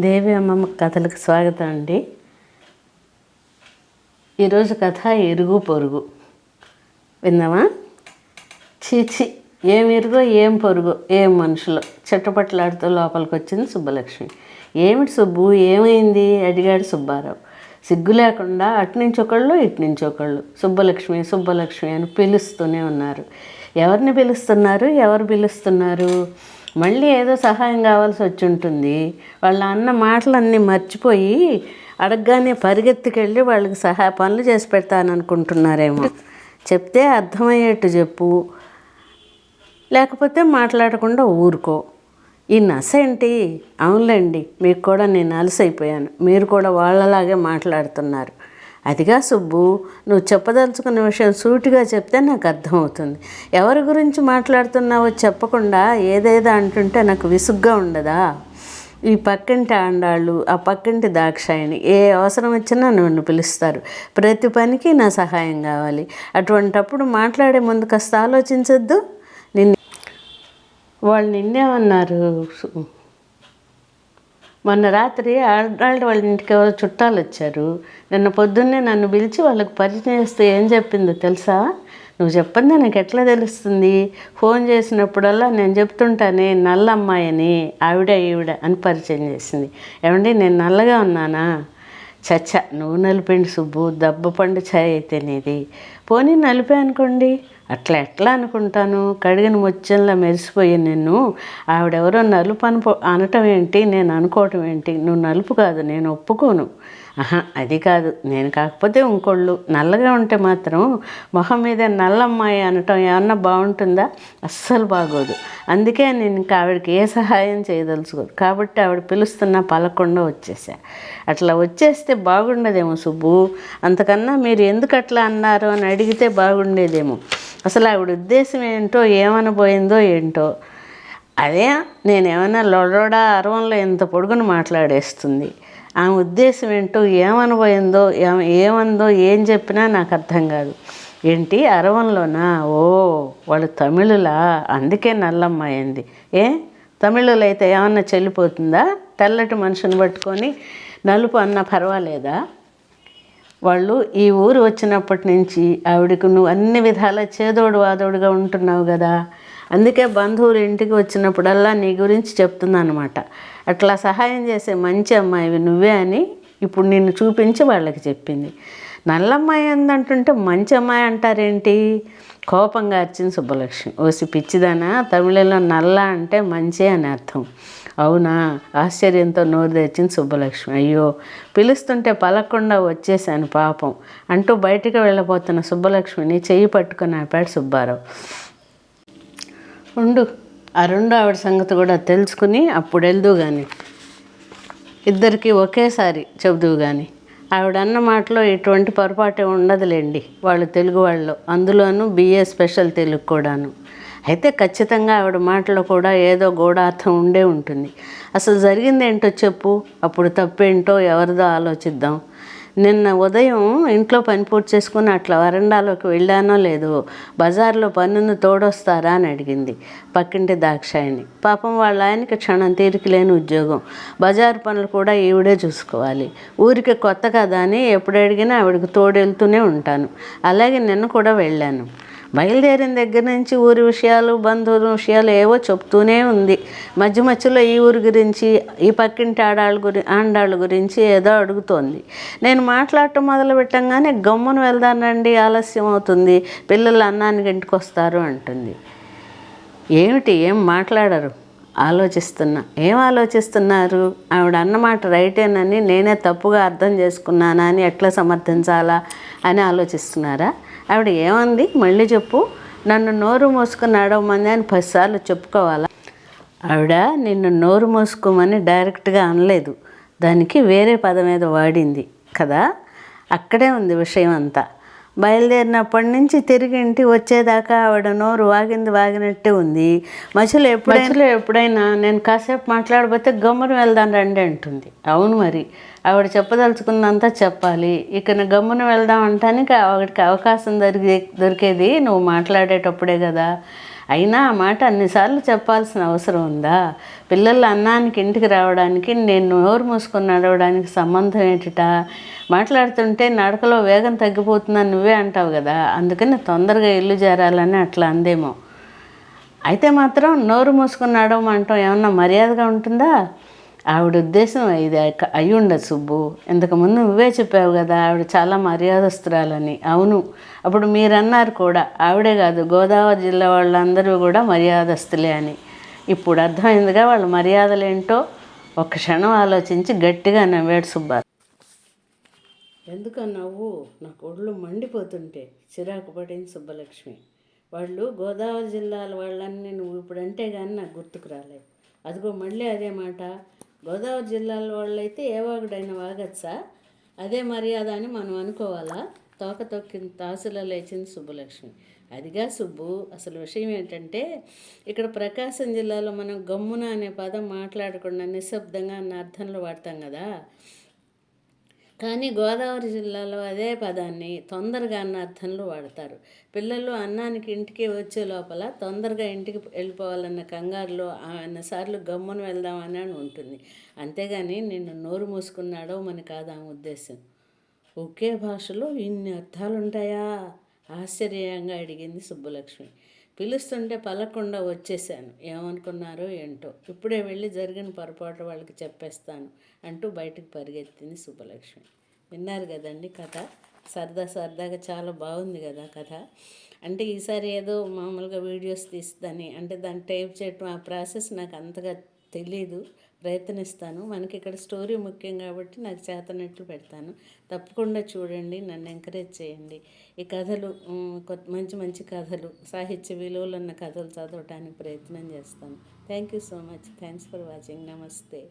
దేవి అమ్మమ్మ కథలకు స్వాగతం అండి. ఈరోజు కథ ఇరుగు పొరుగు. విన్నావా? చీచి ఏం ఎరుగో ఏం పొరుగు ఏం మనుషులు? చెట్టుపట్లాడుతూ లోపలికి వచ్చింది సుబ్బలక్ష్మి. ఏమిటి సుబ్బు ఏమైంది? అడిగాడు సుబ్బారావు. సిగ్గు లేకుండా అటు నుంచి ఒకళ్ళు ఇటు నుంచి ఒకళ్ళు. సుబ్బలక్ష్మి సుబ్బలక్ష్మి అని పిలుస్తూనే ఉన్నారు. ఎవరిని పిలుస్తున్నారు? ఎవరు పిలుస్తున్నారు? మళ్ళీ ఏదో సహాయం కావాల్సి వచ్చి ఉంటుంది. వాళ్ళ అన్న మాటలన్నీ మర్చిపోయి అడగగానే పరిగెత్తుకెళ్ళి వాళ్ళకి సహాయ పనులు చేసి పెడతాననుకుంటున్నారేమో. చెప్తే అర్థమయ్యేట్టు చెప్పు. లేకపోతే మాట్లాడకుండా ఊరుకో. ఈ నస ఏంటి? అవునులేండి మీకు కూడా నేను అలసైపోయాను. మీరు కూడా వాళ్ళలాగే మాట్లాడుతున్నారు. అదిగా సుబ్బు నువ్వు చెప్పదలుచుకున్న విషయం సూటిగా చెప్తే నాకు అర్థమవుతుంది. ఎవరి గురించి మాట్లాడుతున్నావో చెప్పకుండా ఏదేదో అంటుంటే నాకు విసుగ్గా ఉండదా? ఈ పక్కింటి ఆండాళ్ళు ఆ పక్కింటి దాక్షాయిని ఏ అవసరం వచ్చినా నన్ను పిలుస్తారు. ప్రతి పనికి నా సహాయం కావాలి. అటువంటప్పుడు మాట్లాడే ముందు కాస్త ఆలోచించొద్దు. నిన్ను వాళ్ళు నిన్నేమన్నారు? మొన్న రాత్రి ఆడ వాళ్ళ ఇంటికి ఎవరో చుట్టాలు వచ్చారు. నిన్న పొద్దున్నే నన్ను పిలిచి వాళ్ళకి పరిచయం చేస్తే ఏం చెప్పిందో తెలుసా? నువ్వు చెప్పండి నాకు ఎట్లా తెలుస్తుంది? ఫోన్ చేసినప్పుడల్లా నేను చెప్తుంటానే నల్ల అమ్మాయి అని ఆవిడ ఈవిడ అని పరిచయం చేసింది. ఏమండి నేను నల్లగా ఉన్నానా? చచ్చ నువ్వు నలిపిండి సుబ్బు దెబ్బ పండు ఛాయ్ అయితే నీది. పోనీ నలిపే అనుకోండి. అట్లా ఎట్లా అనుకుంటాను? కడిగిన ముచ్చంలా మెరిసిపోయి నిన్ను. ఆవిడెవరో నలుపు అనుకో అనటం ఏంటి? నేను అనుకోవటం ఏంటి? నువ్వు నలుపు కాదు నేను ఒప్పుకోను. ఆహా అది కాదు. నేను కాకపోతే ఇంకోళ్ళు నల్లగా ఉంటే మాత్రం మొహం మీద నల్లమ్మాయి అనటం ఏమన్నా బాగుంటుందా? అస్సలు బాగోదు. అందుకే నేను ఇంకా ఆవిడకి ఏ సహాయం చేయదలుచుకోదు. కాబట్టి ఆవిడ పిలుస్తున్నా పలకుండా వచ్చేసా. అట్లా వచ్చేస్తే బాగుండదేమో సుబ్బు. అంతకన్నా మీరు ఎందుకు అట్లా అన్నారు అని అడిగితే బాగుండేదేమో. అసలు ఆవిడ ఉద్దేశం ఏంటో ఏమనబోయిందో ఏంటో. అదే నేనేమన్నా లొడోడా అరవంలో ఇంత పొడుగును మాట్లాడేస్తుంది. ఆమె ఉద్దేశం ఏంటో ఏమనబోయిందో ఏమ- ఏమందో ఏం చెప్పినా నాకు అర్థం కాదు. ఏంటి? అరవంలోనా? ఓ వాళ్ళు తమిళులా? అందుకే నల్లమ్మ అయింది. ఏ? తమిళులు అయితే ఏమన్నా చెల్లిపోతుందా? తెల్లటి మనుషుని పట్టుకొని నలుపు అన్న పర్వాలేదా? వాళ్ళు ఈ ఊరు వచ్చినప్పటి నుంచి ఆవిడకు నువ్వు అన్ని విధాల చేదోడు వాదోడుగా ఉంటున్నావు కదా. అందుకే బంధువులు ఇంటికి వచ్చినప్పుడల్లా నీ గురించి చెప్తుందన్నమాట. అట్లా సహాయం చేసే మంచి అమ్మాయివి నువ్వే అని ఇప్పుడు నిన్ను చూపించి వాళ్ళకి చెప్పింది. నల్లమ్మాయి ఏందంటుంటే మంచి అమ్మాయి అంటారేంటి? కోపంగా అర్చింది సుబ్బలక్ష్మి. ఓసి పిచ్చిదానా? తమిళంలో నల్ల అంటే మంచి అని అర్థం. అవునా? ఆశ్చర్యంతో నోరు తెచ్చింది సుబ్బలక్ష్మి. అయ్యో పిలుస్తుంటే పలకుండా వచ్చేసాను పాపం. అంటూ బయటికి వెళ్ళబోతున్న సుబ్బలక్ష్మిని చెయ్యి పట్టుకుని ఆపాడు సుబ్బారావు. ఉండు ఆ రెండో ఆవిడ సంగతి కూడా తెలుసుకుని అప్పుడు వెళ్దు కానీ ఇద్దరికి ఒకేసారి చెబుదువు కానీ ఆవిడ అన్న మాటలో ఎటువంటి పొరపాటు ఉండదులేండి వాళ్ళు తెలుగు వాళ్ళు. అందులోనూ బిఏ స్పెషల్ తెలుగు కూడాను. అయితే ఖచ్చితంగా ఆవిడ మాటలో కూడా ఏదో గూఢార్థం ఉండే ఉంటుంది. అసలు జరిగిందేంటో చెప్పు అప్పుడు తప్పేంటో ఎవరిదో ఆలోచిద్దాం. నిన్న ఉదయం ఇంట్లో పని పూర్తి చేసుకుని అట్లా వరండాలోకి వెళ్ళానో లేదో బజార్లో పన్నును తోడొస్తారా అని అడిగింది పక్కింటి దాక్షాయిని పాపం వాళ్ళ ఆయనకి క్షణం తీరికలేని ఉద్యోగం. బజారు పనులు కూడా ఈవిడే చూసుకోవాలి. ఊరికి కొత్త కదా అని ఎప్పుడు అడిగినా ఆవిడకి తోడెళ్తూనే ఉంటాను. అలాగే నిన్న కూడా వెళ్ళాను. బయలుదేరిన దగ్గర నుంచి ఊరి విషయాలు బంధువుల విషయాలు ఏవో చెప్తూనే ఉంది. మధ్య మధ్యలో ఈ ఊరి గురించి ఈ పక్కింటి ఆడాళ్ళ గురి ఆండాళ్ళ గురించి ఏదో అడుగుతోంది. నేను మాట్లాడటం మొదలు పెట్టంగానే గమ్మున వెళ్దానండి ఆలస్యం అవుతుంది. పిల్లలు అన్నానికి ఇంటికి వస్తారు అంటుంది. ఏమిటి? ఏం మాట్లాడరు? ఆలోచిస్తున్నా. ఏం ఆలోచిస్తున్నారు? ఆవిడ అన్నమాట రైటేనని నేనే తప్పుగా అర్థం చేసుకున్నానా అని ఎట్లా సమర్థించాలా అని ఆలోచిస్తున్నారా? ఆవిడ ఏమంది? మళ్ళీ చెప్పు. నన్ను నోరు మూసుకుని నడవమంది అని పదిసార్లు చెప్పుకోవాలా? ఆవిడ నిన్ను నోరు మూసుకోమని డైరెక్ట్గా అనలేదు. దానికి వేరే పదం ఏదో వాడింది కదా? అక్కడే ఉంది విషయం అంతా బయలుదేరినప్పటి నుంచి తిరిగి ఇంటి వచ్చేదాకా ఆవిడ నోరు వాగింది వాగినట్టే ఉంది. మధ్యలో ఎప్పుడైనా ఎప్పుడైనా నేను కాసేపు మాట్లాడబోతే గమ్మున వెళ్దాం రండి అంటుంది. అవును మరి ఆవిడ చెప్పదలుచుకున్నంతా చెప్పాలి. ఇక గమ్మున వెళ్దాం అంటానికి ఆవిడకి అవకాశం దొరికే దొరికేది నువ్వు మాట్లాడేటప్పుడే కదా. అయినా ఆ మాట అన్నిసార్లు చెప్పాల్సిన అవసరం ఉందా? పిల్లలు అన్నానికి ఇంటికి రావడానికి నేను నోరు మూసుకొని నడవడానికి సంబంధం ఏంటిట? మాట్లాడుతుంటే నడకలో వేగం తగ్గిపోతుందని నువ్వే అంటావు కదా? అందుకని తొందరగా ఇల్లు చేరాలని అట్లా అందేమో. అయితే మాత్రం నోరు మూసుకొని నడవమంటాం ఏమన్నా మర్యాదగా ఉంటుందా? ఆవిడ ఉద్దేశం ఇది. అక్క- అయి ఉండదు సుబ్బు ఇంతకుముందు నువ్వే చెప్పావు కదా ఆవిడ చాలా మర్యాదస్తురాలని. అవును. అప్పుడు మీరన్నారు కూడా ఆవిడే కాదు గోదావరి జిల్లా వాళ్ళందరూ కూడా మర్యాదస్తులే అని. ఇప్పుడు అర్థమైందిగా వాళ్ళ మర్యాదలేంటో? ఒక క్షణం ఆలోచించి గట్టిగా నవ్వాడు సుబ్బా. ఎందుకు నవ్వు? నాకు ఒళ్ళు మండిపోతుంటే చిరాకు పడింది సుబ్బలక్ష్మి. వాళ్ళు గోదావరి జిల్లాల వాళ్ళని నువ్వు ఇప్పుడు అంటే కానీ నాకు గుర్తుకు రాలేదు. అదిగో మళ్ళీ అదే మాట. గోదావరి జిల్లాల వాళ్ళైతే ఏ వాగుడైనా వాగచ్చా అదే మర్యాద అని మనం అనుకోవాలా? తోక తొక్కిన తాసులో లేచింది సుబ్బలక్ష్మి. అదిగా సుబ్బు అసలు విషయం ఏంటంటే ఇక్కడ ప్రకాశం జిల్లాలో మనం గమ్మున అనే పదం మాట్లాడకుండా నిశ్శబ్దంగా అన్న అర్థంలో వాడతాం కదా? కానీ గోదావరి జిల్లాలో అదే పదాన్ని తొందరగా అన్న అర్థంలో వాడతారు. పిల్లలు అన్నానికి ఇంటికి వచ్చే లోపల తొందరగా ఇంటికి వెళ్ళిపోవాలన్న కంగారులో అన్నసార్లు గమ్మున వెళ్దామని అని ఉంటుంది. అంతేగాని నిన్ను నోరు మూసుకున్నాడో మన కాదు ఆమె ఉద్దేశం. ఒకే భాషలో ఇన్ని అర్థాలుంటాయా? ఆశ్చర్యంగా అడిగింది సుబ్బలక్ష్మి. పిలుస్తుంటే పలకుండా వచ్చేసాను. ఏమనుకున్నారో ఏంటో. ఇప్పుడే వెళ్ళి జరిగిన పొరపాటు వాళ్ళకి చెప్పేస్తాను అంటూ బయటకు పరిగెత్తింది సుబ్బలక్ష్మి. విన్నారు కదండి కథ? సరదా సరదాగా చాలా బాగుంది కదా కథ? అంటే ఈసారి ఏదో మామూలుగా వీడియోస్ తీస్తుందని అంటే దాన్ని టైప్ చేయటం ఆ ప్రాసెస్ నాకు అంతగా తెలీదు. ప్రయత్నిస్తాను. మనకి ఇక్కడ స్టోరీ ముఖ్యం కాబట్టి నాకు చేతనట్లు పెడతాను. తప్పకుండా చూడండి నన్ను ఎంకరేజ్ చేయండి. ఈ కథలు కొత్త మంచి మంచి కథలు సాహిత్య విలువలు ఉన్న కథలు చదవటానికి ప్రయత్నం చేస్తాను. Thank you so much. Thanks for watching. నమస్తే.